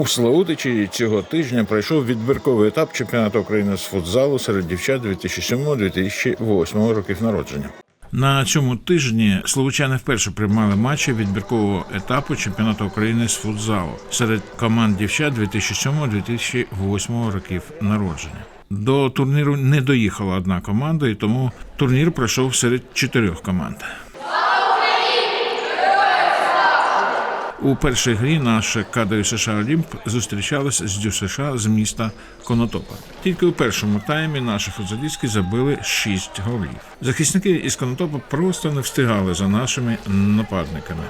У Славутичі цього тижня пройшов відбірковий етап чемпіонату України з футзалу серед дівчат 2007-2008 років народження. На цьому тижні словучани вперше приймали матчі відбіркового етапу чемпіонату України з футзалу серед команд дівчат 2007-2008 років народження. До турніру не доїхала одна команда, і тому турнір пройшов серед чотирьох команд. У першій грі наше кадри США Олімп зустрічалось з Дю США з міста Конотопа. Тільки у першому таймі наші футзалістки забили 6 голів. Захисники із Конотопа просто не встигали за нашими нападниками.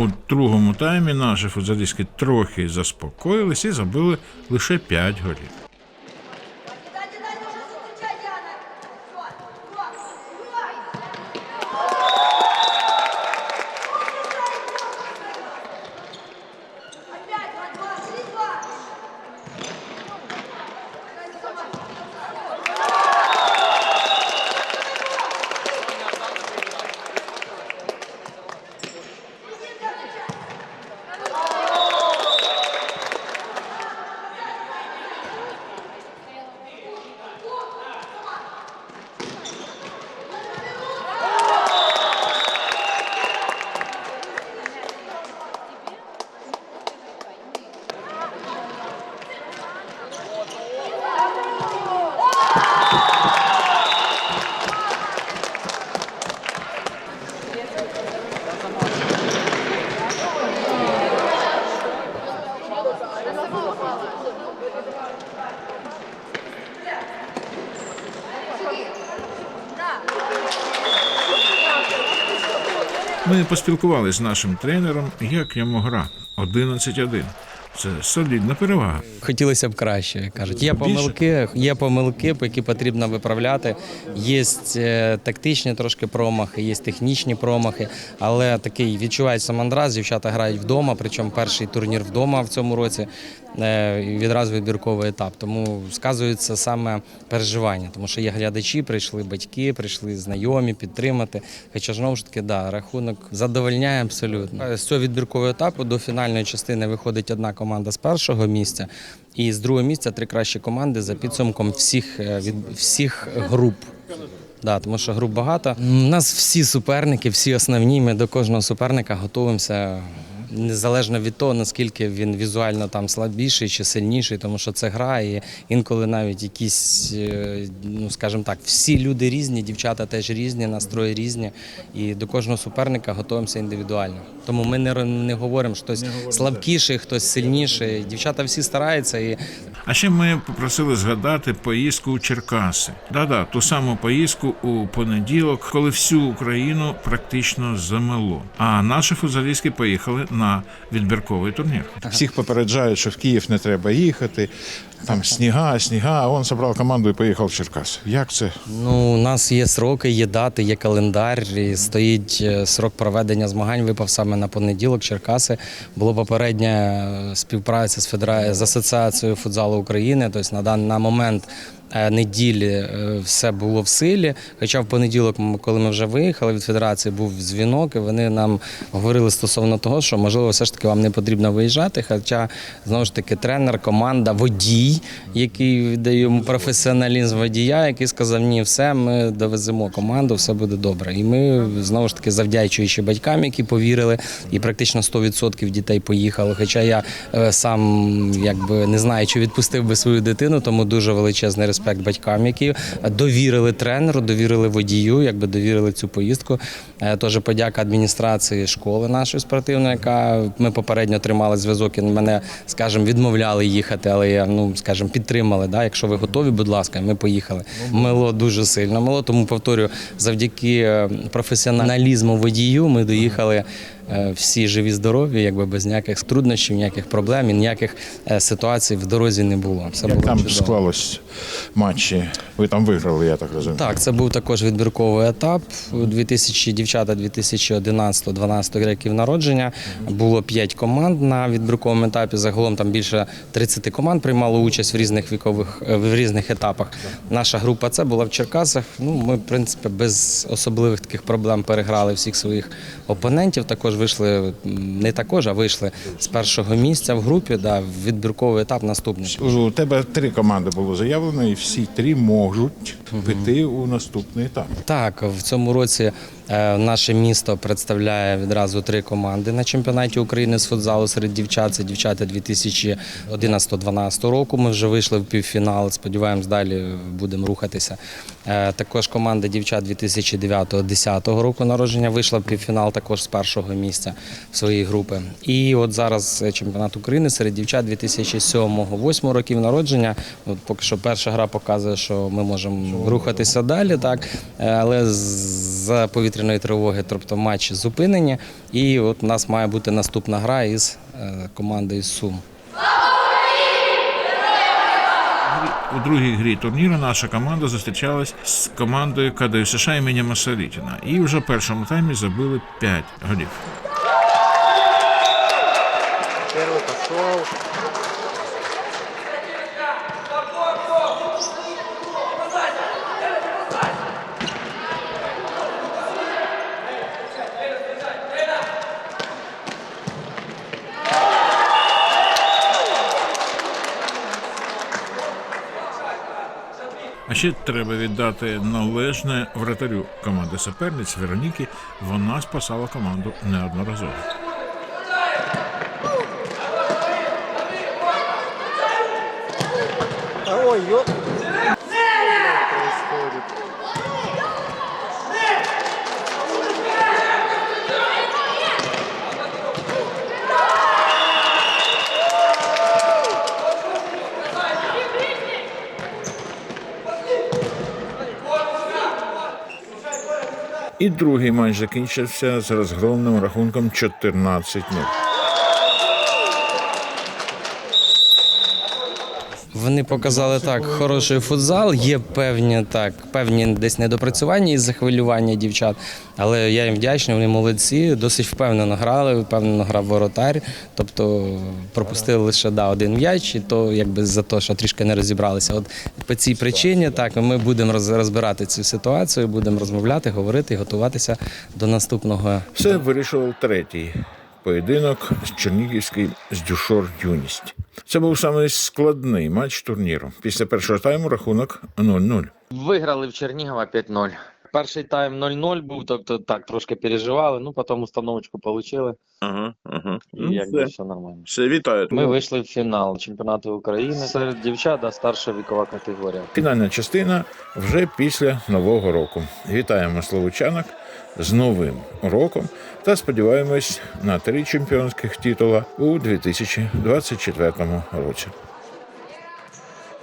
У другому таймі наші футзалістки трохи заспокоїлись і забили лише 5 голів. Ми поспілкувалися з нашим тренером, як йому гра 11-1. Це солідна перевага. Хотілося б краще. кажуть, є помилки, є помилки, які потрібно виправляти. Є е, тактичні трошки промахи, є технічні промахи, але такий відчувається мандраз. Дівчата грають вдома, причому перший турнір вдома в цьому році. е, Відразу відбірковий етап. Тому сказується саме переживання, тому що є глядачі, прийшли батьки, прийшли знайомі підтримати. Хоча знову ж таки, да, рахунок задовольняє абсолютно. З цього відбіркового етапу до фінальної частини виходить одна команда з першого місця, і з другого місця три кращі команди за підсумком всіх е, від всіх груп. Да, тому що груп багато. У нас всі суперники, всі основні. Ми до кожного суперника готуємося незалежно від того, наскільки він візуально там слабіший чи сильніший, тому що це гра, і інколи навіть якісь, е, ну скажімо так, всі люди різні, дівчата теж різні, настрої різні. І до кожного суперника готуємося індивідуально. Тому ми не, не говоримо, що хтось слабкіший, хтось сильніший. Дівчата всі стараються і А ще ми попросили згадати поїздку у Черкаси. Да-да, ту саму поїздку у понеділок, коли всю Україну практично замело. А наші футзалістки поїхали на відбірковий турнір. Всіх попереджають, що в Київ не треба їхати. Там сніга, сніга, а він зібрав команду і поїхав в Черкас. Як це? Ну, у нас є сроки, є дати, є календар. І стоїть е, срок проведення змагань. Випав саме на понеділок. Черкаси була попередня е, співпраця з федера... з асоціацією футзалу України. Тобто на дан на момент. Е, Неділі е, все було в силі. Хоча в понеділок, коли ми вже виїхали від федерації, був дзвінок, і вони нам говорили стосовно того, що можливо все ж таки вам не потрібно виїжджати. Хоча знову ж таки тренер, команда, водій, який дає йому професіоналізм водія, який сказав: ні, все, ми довеземо команду, все буде добре. І ми знову ж таки завдячуючи батькам, які повірили, і практично 100% дітей поїхали. Хоча я е, сам якби не знаю, чи відпустив би свою дитину, тому дуже величезний респект респект батькам, які довірили тренеру, довірили водію, якби довірили цю поїздку. Е, Теж подяка адміністрації школи нашої спортивної, яка ми попередньо тримали зв'язок і мене, скажімо, відмовляли їхати, але я ну скажімо, підтримали. Да? Якщо ви готові, будь ласка, ми поїхали. Мило дуже сильно мило. Тому повторю, завдяки е, професіоналізму водію ми доїхали е, всі живі, здорові, якби без ніяких труднощів, ніяких проблем і ніяких е, ситуацій в дорозі не було. Все Як було там чудово. склалось матчі? Ви там виграли, я так розумію. Так, це був також відбірковий етап. У 2000 дівчата 2011-12 років народження. Було 5 команд на відбірковому етапі. Загалом там більше 30 команд приймало участь в різних вікових е, в різних етапах. Наша група це була в Черкасах. Ну, ми, в принципі, без особливих таких проблем переграли всіх своїх опонентів. Також вийшли не також, а вийшли з першого місця в групі. Да, відбірковий етап наступний. У тебе три команди було заявлено, і всі три можуть піти у наступний етап. Так, в цьому році наше місто представляє відразу три команди на чемпіонаті України з футзалу серед дівчат. Це дівчата 2011-2012 року. Ми вже вийшли в півфінал. Сподіваємось, далі будемо рухатися. Е, Також команда дівчат 2009-2010 року народження вийшла в півфінал також з першого місця в своїй групи. І от зараз е, чемпіонат України серед дівчат 2007-2008 років народження. От поки що перша гра показує, що ми можемо рухатися далі, так Е, але з повітряної тривоги, тобто матчі зупинені. І от у нас має бути наступна гра із е, командою Сум. У другій грі турніру наша команда зустрічалась з командою КДЮ США імені Масарітіна. І вже в першому таймі забили 5 голів. Первый пошел. Ще треба віддати належне вратарю команди суперниць Вероніки. Вона спасала команду неодноразово. Ой, ё... І другий матч закінчився з розгромним рахунком 14-0. Вони показали так хороший футзал. Є певні так, певні десь недопрацювання із захвилювання дівчат. Але я їм вдячний, вони молодці, досить впевнено грали, впевнено грав воротар. Тобто пропустили лише да, один м'яч, і то якби за те, що трішки не розібралися. От по цій причині так ми будемо розбирати цю ситуацію, будемо розмовляти, говорити і готуватися до наступного Все вирішував третій поєдинок з Чернігівський з Дюшор Юність. Це був самий складний матч турніру. Після першого тайму рахунок 0-0. Виграли в Чернігова 5-0. Перший тайм 0-0 був, тобто так, трошки переживали, ну потім установочку отримали, Ага, ага. і Ну, якби все. все нормально. Все, вітаю. Ми вийшли в фінал чемпіонату України серед дівчат, а старша вікова категорія. Фінальна частина вже після нового року. Вітаємо словучанок з новим роком та сподіваємось на три чемпіонських титула у 2024 році.